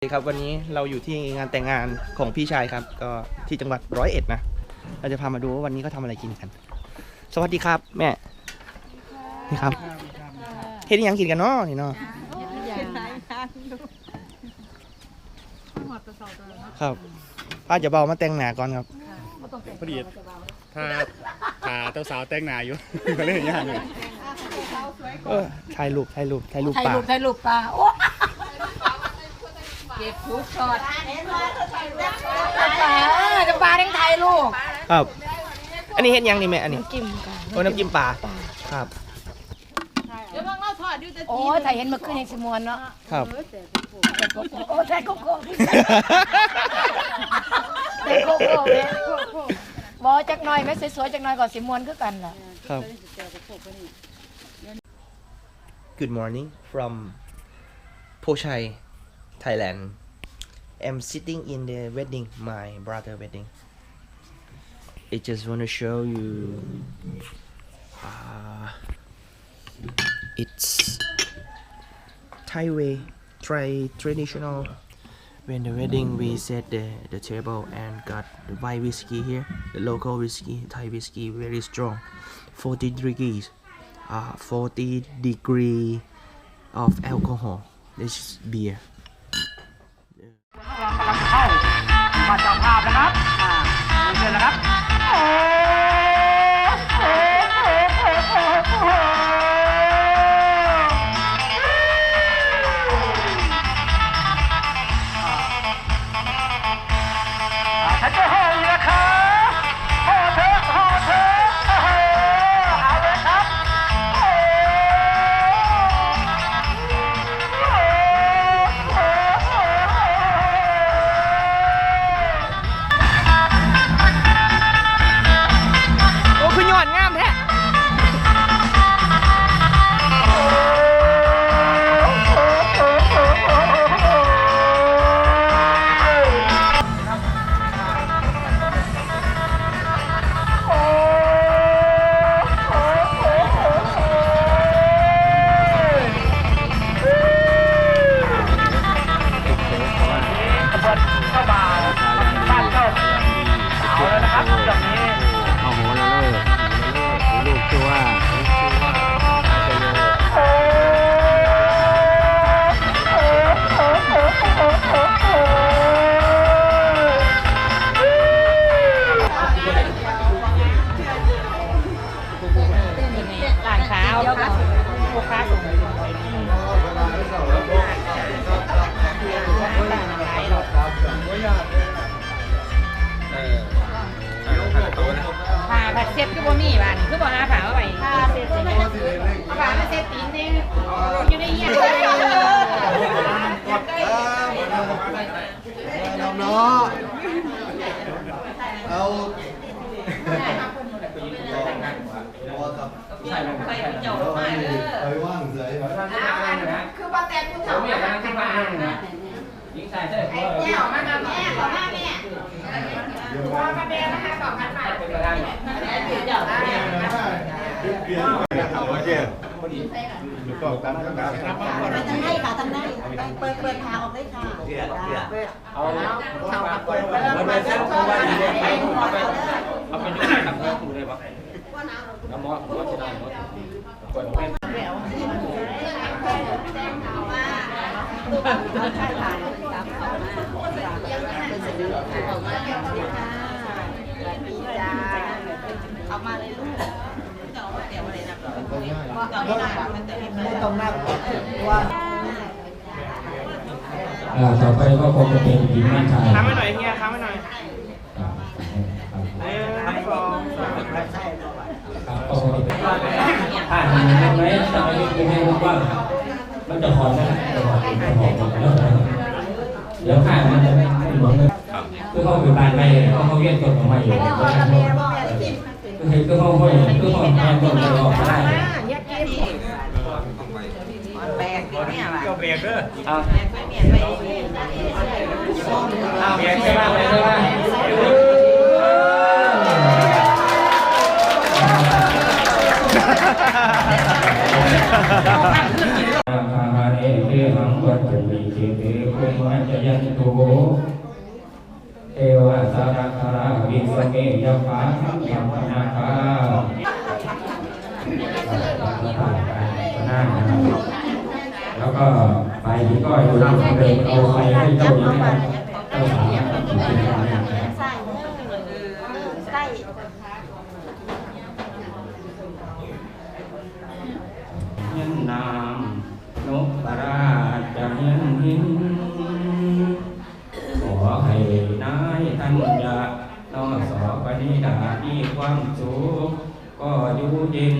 สวัสดีครับวันนี้เราอยู่ที่งานแต่งงานของพี่ชายครับ ก็ที่จังหวัดร้อยเอ็ดนะเราจะพามาดูว่าวันนี้เขาทำอะไรกินกัน สวัสดีครับแม่นี่ครับเฮ็ดอิหยังกินกันเนาะนี่เนาะครับป้าจะเบามาแต่งหนาก่อนครับ พอดีถ้าถ้าเจ้าสาวแต่งหน้าอยู่ ก็เลยย่างเลยเออถ่ายรูปถ่ายรูปถ่ายรูปถ่ายป่ารูปถ่ายรูปปลาโอ้ เก็บทุกช็อตปลาจะปลาทั้งถ่ายรูปครับ อันนี้เฮ็ดหยังนี่แม่อันนี้จิ้มกันโอ้น้ำจิ้มปลาครับโอ้ยถ่ายเห็นเมื่อคืนในสมวนเนาะครับโอ้ถ่ายโกโก้ถ่ายโกโก้เนี่ยบอจักหน่อยแม่สวยๆจักหน่อยก่อนสิมวนคือกันล่ะครับ Good morning from Pochai Thailand. I'm sitting in the wedding my brother wedding. I just want to show you uh, it's Thai way Thai traditional. When the wedding we set the, the table and got the white whiskey here the local whiskey Thai whiskey very strong. 40 degrees uh, 40 degree of alcohol. This is beer กำลังเข้ามาเจ้าภาพนะครับอ่าเชิญนะครับ ใช่ไปว่างเลยคือบ่แต่งผู้เฒ่ามาทางบ้านนะไอ้แก้วมากับแม่ขอมาแม่พ่อมาแม่นะคะสองพันบาทแม่ถือเจ้าได้โอเคก็ตามกันตามครับทางในค่ะทางในเปิดเปิดทางออกได้ค่ะเอาเขามาเปิดเปิดเอาไปเปิดเส้นเปิตัวดดีเปิดไปเปิดเอาไปดูกับเพื่อนกู เลยปะน้ำมอสมอสจะได้มอสกดเป็นเอามาเลยลูกอ่าต่อไปก็คงจะเป็นหญิงมั่นชายค้างไว้หน่อยเฮียค้างไว้หน่อย ครับ หนึ่งสองสาม ครับก็คงจะเป็น อ่าเห็นไหมจะไปดูให้กว้างมันจะหอนนะจะหอนจะหอนแล้วเดี๋ยวข้ามันจะไม่หลวมเลยคือเขาอยู่บ้านไม่เขาเขาเวียนต้นของไม่อยู่คือคือเขาห้อยคือเขาทนต้นไปออกมาได้แบกเนี่ยว่ะก็เบรกเด้อเอาเบียร์ใช่ไหมใช่ไหม เอเตหังวัตถุวิเชเตคุมัจจยันตุเทวะสารัคาราวิสเมยภาคัมยัมนาคาแล้วก็ไปที่ก้อยดูนะเดินเอาไปให้เจ้าหญิงนะครับเจ้าสาวนะครับอยู่ที่นั่นนะครับ ใส่ใส่ ยันนามนกปราชจะยันหิน ขอให้นายท่านยะนอ นิดามีความสุขก็อยู่เย็น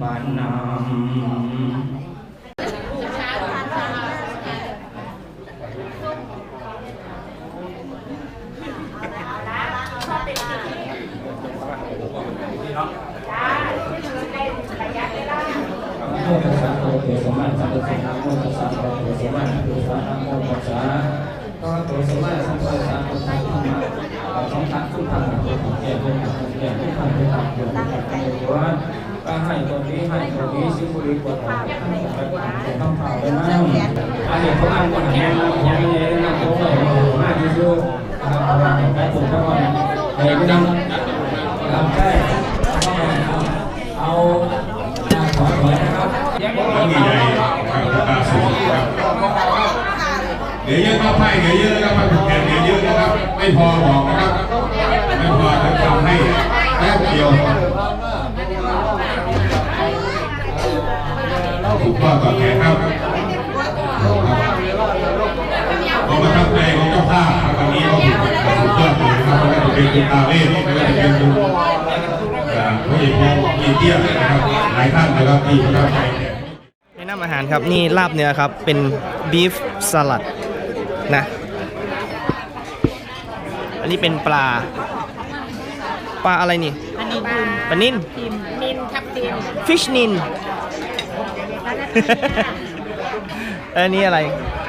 ปานนำม โมตัสสะโตเตสมมาสัมพุทธัสสะโมตัสสะโตเตสมมาสัมพุทธัสสะโมตัสสะโตโตสมมาสัมพุทธัสสะพุทธัสสะธรรมะสองทักสุภาพพุทธัสสะพุทธัสสะแก่พุทธัสสะพุทธัสสะพุทธัสสะพุทธัสสะ ก็ให้ตัวนี้ให้ตัวนี้สิบุรีกวดออกต้องเผาไปมั่งอันนี้เขาอ้างว่าแหงแล้วยังไม่ได้นะโอ้ยมากที่สุดนะครับเอาไว้ใกล้ตัวเจ้าก่อนเฮ้ยไม่ต้องรับใช่เอาขอถอยนะครับก็มีใหญ่ครับตาสูงครับเดี๋ยวเยอะก็ไพ่เดี๋ยวเยอะนะครับแขนเดี๋ยวเยอะนะครับ ไม่พอบอกนะครับ ไม่พอจะทำให้แป๊บเดียว ถูกข้อต่อแขนครับผมประทับใจของเจ้าภาพครับวันนี้ก็สุดยอดเลยนะครับไม่ว่าจะเป็นคุณตาเล่ไม่ว่าจะเป็นคุณอ่าผู้ใหญ่พงศ์กีเตี้ยนะครับหลายท่านนะครับที่ประทับใจเนี่ยแนะนำอาหารครับนี่ลาบเนื้อครับเป็นบีฟสลัดนะอันนี้เป็นปลา ปลาอะไรนี่อันนี้บุญปลานิ่นทิมนินทับทิมฟิชนิน อันนี้อะไร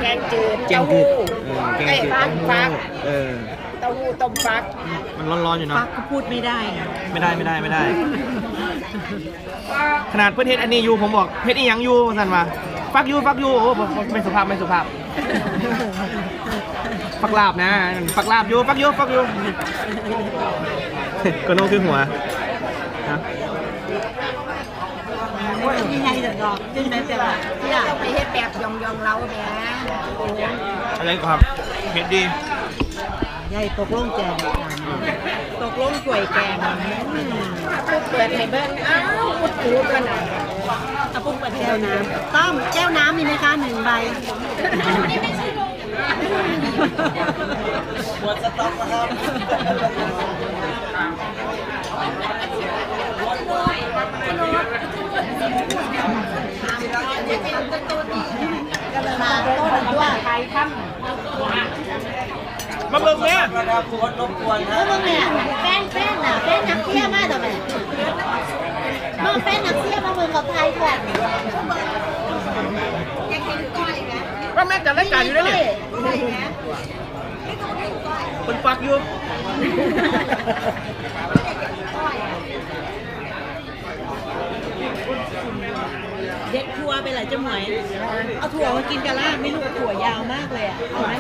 แกงจืดแกงจืดเออแกงจืดไอ้ฟักฟักเออ เต้าหู้ต้มฟักมันร้อนๆอยู่เนาะ ฟักก็พูดไม่ได้นะไม่ได้ไม่ได้ไม่ได้ ขนาดเพื่อนเทศอันนี้อยู่ผมบอกเทศอีหยังอยู่สั่นมาฟักยูฟักยูโอ้ผมผมไม่สุภาพไม่สุภาพฟักลาบนะฟักลาบยูฟักยูฟักยูก็โน้คือหัวนะ ยังไงเด็กดอกจึงได้แต่ว่าที่อยากไปเฮ็ดแบบยองยองๆเราแหม่อะไรครับเผ็ดดีใหญ่ตกลงแจงตกลงกล้วยแกงพูดเปิดให้เบิ่งอ้าวพูดถูกกันน่ะเอาปุ๊บเปิดแก้วน้ำต้อมแก้วน้ำมีไหมคะหนึ่งใบหมดสต็อกแล้วครับ มาต้นด้วยไทยทมาเบิ่งแม่แล้วมึงเนี่ยแป้นแป้นน่ะแป้นนักเที่ยวมากทำไมมึงแป้นนักเที่ยวมามึงกับไทยก่อนว่าแม่จัดรายการอยู่ด้วยเนี่ยคนฟักอยู่ เด็ดทัวไปหลายจังหวัดเอาถั่วมากินกันล่ะไม่รู้ถั่วยาวมากเลยอะเอาไหม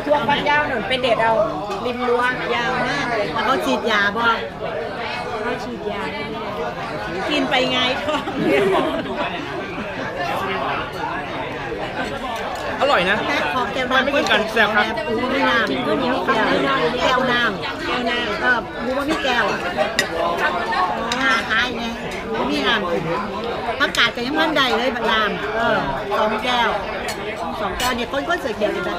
ำช่วงพันยาวหนุนไปเด็ดเอาริมรั้วยาวมากเลยแล้วเขาฉีดยาบ่เขาฉีดยาได้ไหมกินไปไงท้องอร่อยนะแพ็คของแก้วทำไมไม่กินกันแซ่บครับปูไม่น้ำก็เหนียวแก้วแก้วน้ำแก้วน้ำเออหมูว่ามีแก้วอะห้าหายไงห มีน้ำกินผักกาศกันยังมันใดเลยบักน้ำเออสองแก้วสองแก้วเนี่ยคนก็เสือเขียวกันนะ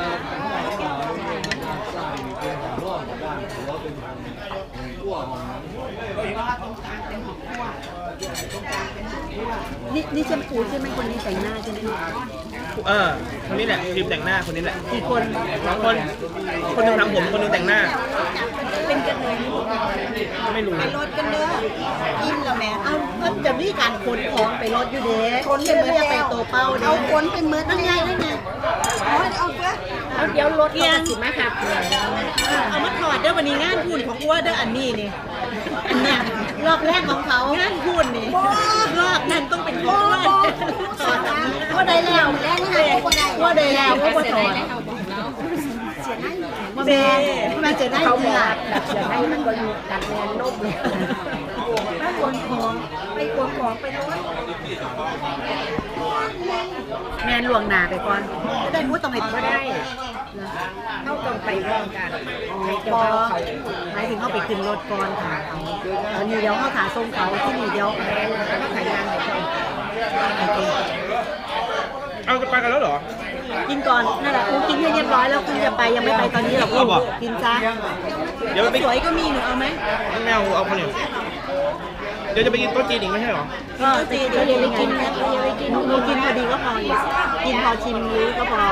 นี่นี่แชมพูใช่ไหมคนนี้แต่งหน้าใช่ไหมเออคนนี้แหละทีมแต่งหน้าคนนี้แหละกี่คนสองคน คนหนึงทำผมคนหนึงแต่งหน้า เป็นกันเลยไม่รู้ไปรถกันเด้ออิ่มล้วแม่เอามันจะมีการขนของไปรถอยู่เด้ขนเป็นเมื่อไปโตเป้าเด้เอาขนเป็นเมื่อนั่นไงนั่นไงเอาเอาเพื่อเอาเดี๋ยวรถเขาก็สิมาหักเลยเอามาถอดเด้อวันนี้งานพูนของอ้วเด้ออันนี้นี่อันเนี้ย รอบแรกของเขางานพูนนี่รอบนั้นต้องเป็นของอ้วถอดว่าได้แล้วแรกนี่ค่ะว่าได้แล้วว่าบ่ถอดว่าแม่มาเจอได้เขาบอกเสียให้มันก็อยู่ตัดแมนนุ่มเลยไปกวนของไปกวนของไปรถ แมนหลวงหนาไปก่อนจะได้พูดตรงไหนก็ได้เข้าตรงไปร่วมกันให้พเจ้าอเขาเขาหมายถึงเขาไปขึ้นรถก่อนค่ะตอนนี้เดี๋ยวเขาขาส่งเขาที่นี่เดี๋ยวแม่แล้วก็ขายยางให้เขาเอาจะไปกันแล้วเหรอ กินก่อนนั่นแหละกูกินให้เรียบร้อยแล้วคุณจะไปยังไม่ไปตอนนี้หรอกเอาบอก กินซะเดี๋ยวไปสวยก็มีหนูเอาไหมไม่เอาเอาคนเดียว เดี๋ยวจะไปกินโต๊ะจีนอีกไม่ใช่เหรอ ก็ตีเดี๋ยวไปกินนะเดี๋ยวไปกินหนูกินพอดีก็พออีกกินพอชิมรู้ก็พอ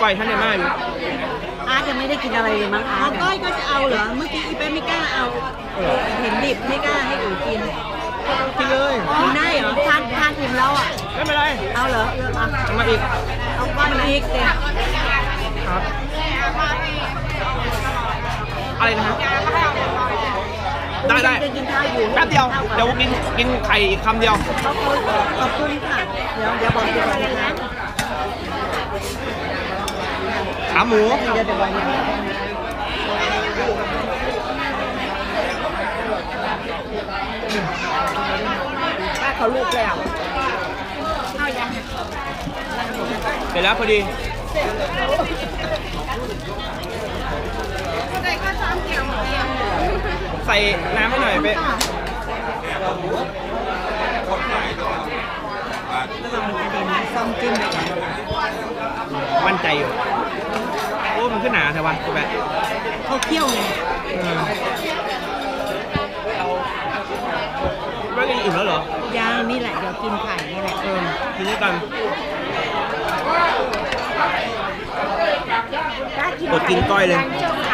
ปล่อยท่านในมาอยู่อาร์ตยังไม่ได้กินอะไรเลยมั้งอาร์ตก้อยก็จะเอาเหรอ เมื่อกี้อีเป้ไม่กล้าเอา เห็นดิบไม่กล้าให้อู๋กินกินเลยกินได้เหรอ ทานทานอิ่มแล้วอะ ไม่เป็นไร เอาเหรอเออเอาเอามาอีก เอาก้อนพริกเด็ครับ อะไรนะฮะ ได้ได้จะกินข้าวอยู่แป๊บเดียว เดี๋ยวกินกินไข่อีกคำเดียวขอบคุณขอบคุณค่ะเดี๋ยวเดี๋ยวบอกเดี๋ยวบอกนะขาหมูเดี๋ยวเดี๋ยวบอกนะป้าเขาลูกแล้วเสร็จแล้วพอดี ใส่น้ำให้หน่อยเป๊ะซองจิ้มไปก่อนมั่นใจอยู่ โอ้ มันขึ้นหนาใช่ปะแปะเขาเคี่ยวไงไม่กินอิ่มแล้วเหรอย่างนี่แหละ เดี๋ยวกินไข่นี่แหละเออกินด้วยกันอดกินก้อยเลยเจ้าข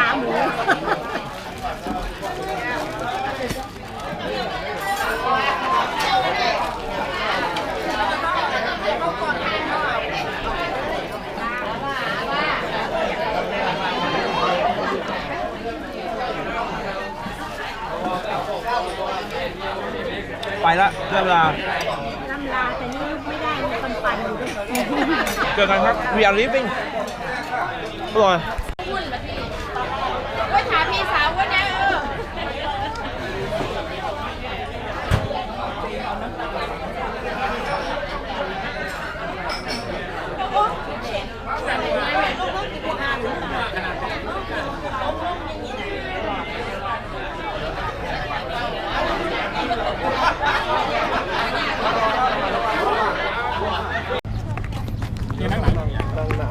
าหมู ไปละเรื่องเวลาน้ำลาแต่นี่ลุกไม่ได้มีคนปั่นอยู่ด้วย เจอกันครับ we are leaving อร่อย ก็ถามพี่สาวว่าเนี่ยเออ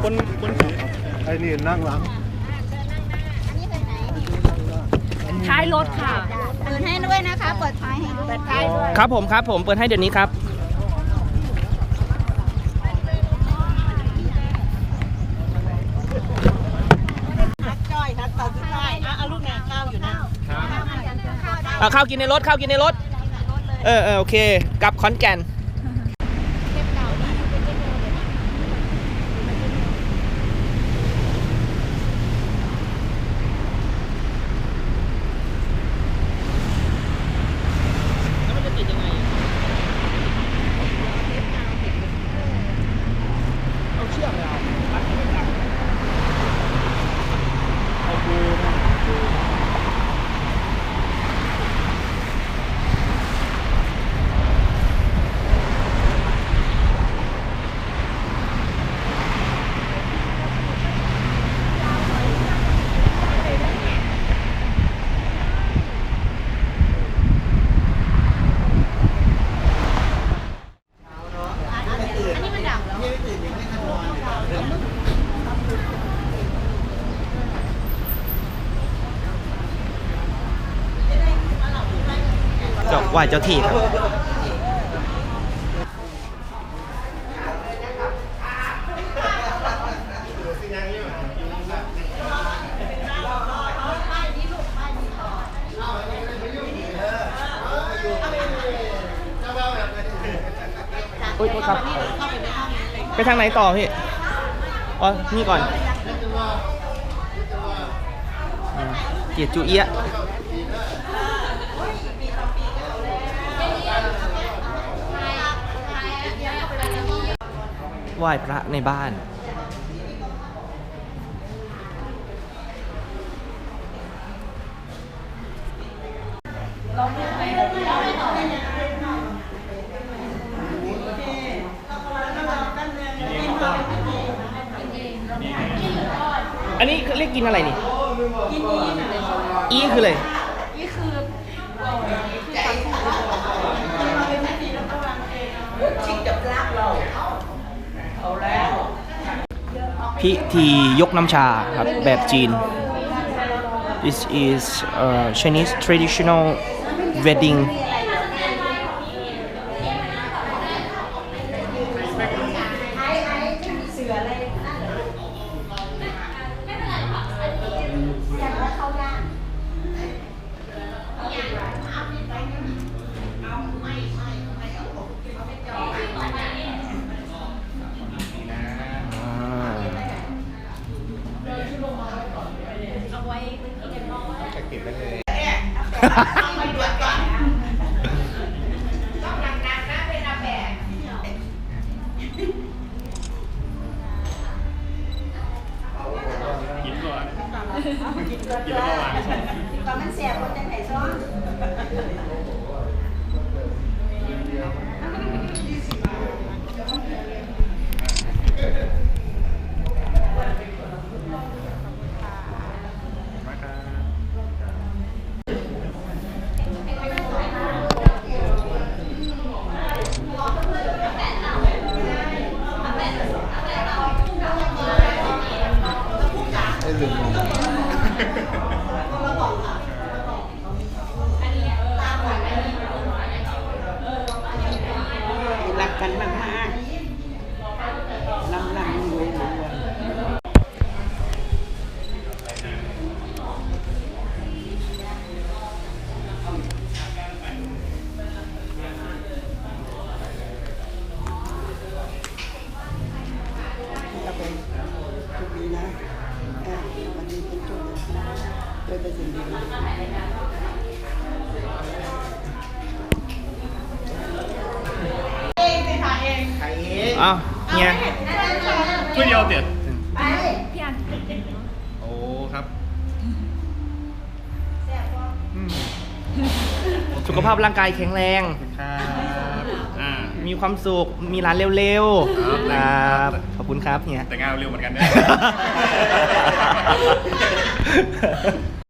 คนคนไอ้ นี่นั่งหลังท้ายรถค่ะ เปิดให้ด้วยนะคะ เปิดท้ายให้ด้วยเปิดท้ายด้วย ครับผมครับผมเปิดให้เดี๋ยวนี้ครับฮักจ้อยฮักตอนสุดท้ายอะเอาลูกนาข้าวอยู่นะเอาข้าวกินในรถข้าวกินในรถ เออเออโอเค กลับขอนแก่น แล้วมันจะติดยังไงอะเอาเชือกเลยเอารัดให้มันดังเอาดูนะดูนะ เจ้าไห วเจ้าที่ครับอุ้ยโทษครับ ไปทางไหนต่อพี่ อ๋อ นี่ก่อนอืมเกียรติจูเอียะ ไหว้พระในบ้านอันนี้เรียกกินอะไรนี่ อีคืออะไร พิธียกน้ำชาครับแบบจีน This is a Chinese traditional wedding วันนี้เป็นโชคดีนะเจอแต่สิ่งดีเองไปถ่ายเองถ่ายเองอ้าวเฮียช่วยเดียวเด็ดโอ้ครับสุขภาพร่างกายแข็งแรงครับอ่ามีความสุข มีร้านเร็วครับๆครับขอบ คุณครับเฮีย แต่งงานเร็วเหมือนกันนะ